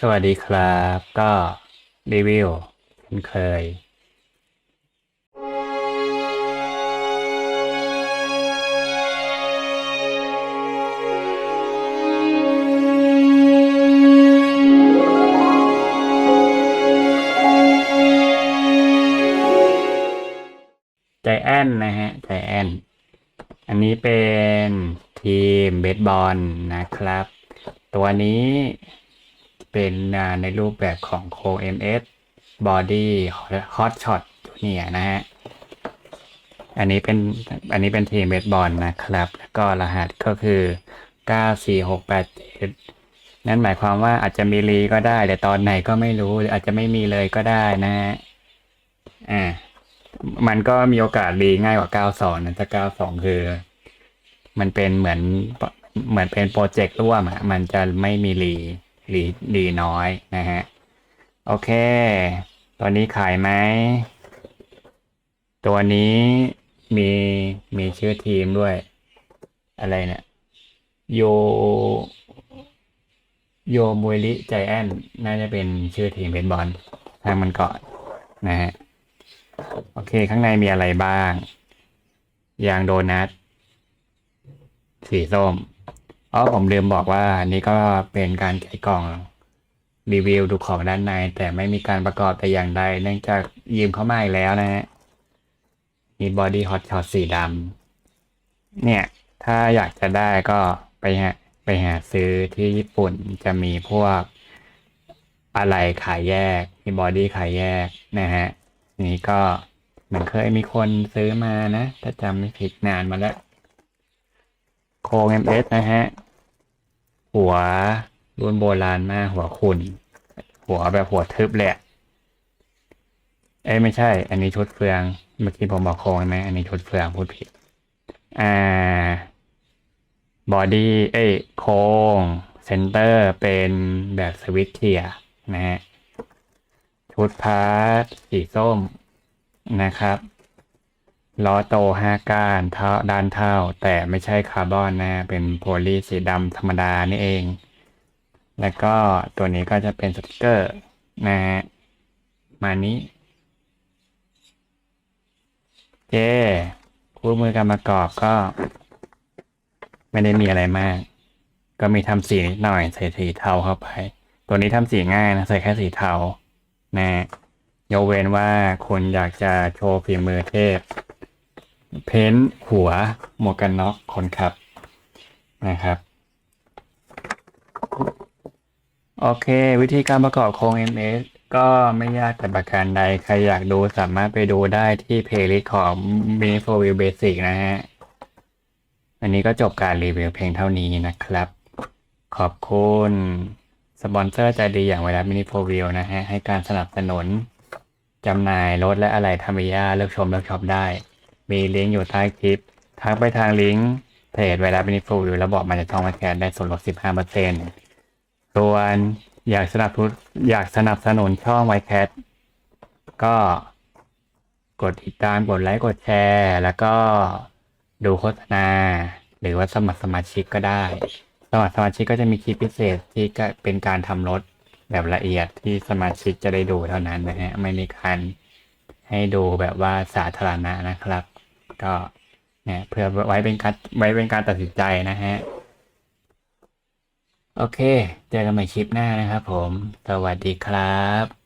สวัสดีครับ ก็รีวิวเช่นเคย ใจแอนนะฮะ ใจแอนอันนี้เป็นทีมเบสบอลนะครับ ตัวนี้ เป็นในรูปแบบของโค MS Body Hot Shot Junior นะฮะ อันนี้เป็นอันนี้เป็นทีมเบสบอลนะครับ แล้วก็รหัสก็คือ 94687 นั่นหมายความว่าอาจจะมีรีก็ได้แต่ตอนไหนก็ไม่รู้หรืออาจจะไม่มีเลยก็ได้นะฮะ อ่า มันก็มีโอกาสรีง่ายกว่า 92 นะถ้า92 คือ มันเป็นเหมือนเหมือนเป็นโปรเจกต์ร่วมอะมันจะไม่มีรี รีรีน้อยนะฮะ โอเค ตัวนี้ขายไหม ตัวนี้มีมีชื่อทีมด้วย อะไรเนี่ยโยโยมุยริใจแอนน่าจะเป็นชื่อทีมเบสบอลทางมันก่อนนะฮะ โอเคข้างในมีอะไรบ้าง ยางโดนัท สีส้ม อ๋อผมลืมบอกว่าอันนี้ก็เป็นการแกะกล่องรีวิวดูของด้านใน แต่ไม่มีการประกอบแต่อย่างใด เนื่องจากยืมเข้ามาอีกแล้วนะฮะมีบอดี้ฮอตช็อตสีดำเนี่ย ถ้าอยากจะได้ก็ไปหาไปหาซื้อที่ญี่ปุ่นจะมีพวกอะไรขายแยก มีบอดี้ขายแยกนะฮะ นี่ก็เหมือนเคยมีคนซื้อมานะ ถ้าจำไม่ผิดนานมาแล้ว โครง MS นะฮะ หัวรุ่นโบราณมากหัวขุนหัวแบบหัวทึบเละเอ้ยไม่ใช่ อันนี้ชุดเฟือง เมื่อกี้ผมบอกโครงใช่ไหมอันนี้ชุดเฟืองพูดผิด อ่า บอดี้ เอ้ยโครงเซนเตอร์เป็นแบบสวิตช์เทียนะฮะ ชุดพาร์ทสีส้มนะครับ ล้อโตห้าก้านเท่าด้านเท่า แต่ไม่ใช่คาร์บอนนะ เป็นโพลีสีดำธรรมดานี่เอง แล้วก็ตัวนี้ก็จะเป็นสติกเกอร์นะฮะมานี้เจคู่มือการประกอบก็ ไม่ได้มีอะไรมาก ก็มีทำสีนิดหน่อยใส่สีเทาเข้าไป ตัวนี้ทำสีง่ายนะใส่แค่สีเทานะยกเว้นว่าคุณอยากจะโชว์ฝีมือเทพ เพ้นหัวหมวกกันน็อกคนขับนะครับ โอเค วิธีการประกอบโครง MS ก็ไม่ยากแต่ประการใด ใครอยากดูสามารถไปดูได้ที่เพลย์ลิสต์ของ Mini 4 View Basic นะฮะ อันนี้ก็จบการรีวิวเพลงเท่านี้นะครับ ขอบคุณสปอนเซอร์ใจดีอย่างไวรัสมินิโฟวิวนะฮะ ให้การสนับสนุนจำหน่ายรถและอะไหล่ทามิยาเลือกชมเลือกช็อปได้ มีลิงก์อยู่ใต้คลิป ทักไปทางลิงก์เพจไวรัสมินิโฟวิวแล้วบอกมาจากช่องมาแคสได้ส่วนลด 15%ส่วนอยากสนับสนุนอยากสนับสนุนช่องไวแคสก็กดติดตามกดไลค์กดแชร์ แล้วก็ดูโฆษณา หรือว่าสมัครสมาชิกก็ได้ สมัครสมาชิกก็จะมีคลิปพิเศษที่ก็เป็นการทำรถแบบละเอียดที่สมาชิกจะได้ดูเท่านั้นนะฮะไม่มีการให้ดูแบบว่าสาธารณะนะครับ ก็เนี่ยเพื่อไว้เป็นการไว้เป็นการตัดสินใจนะฮะ โอเค เจอกันใหม่คลิปหน้านะครับผม สวัสดีครับ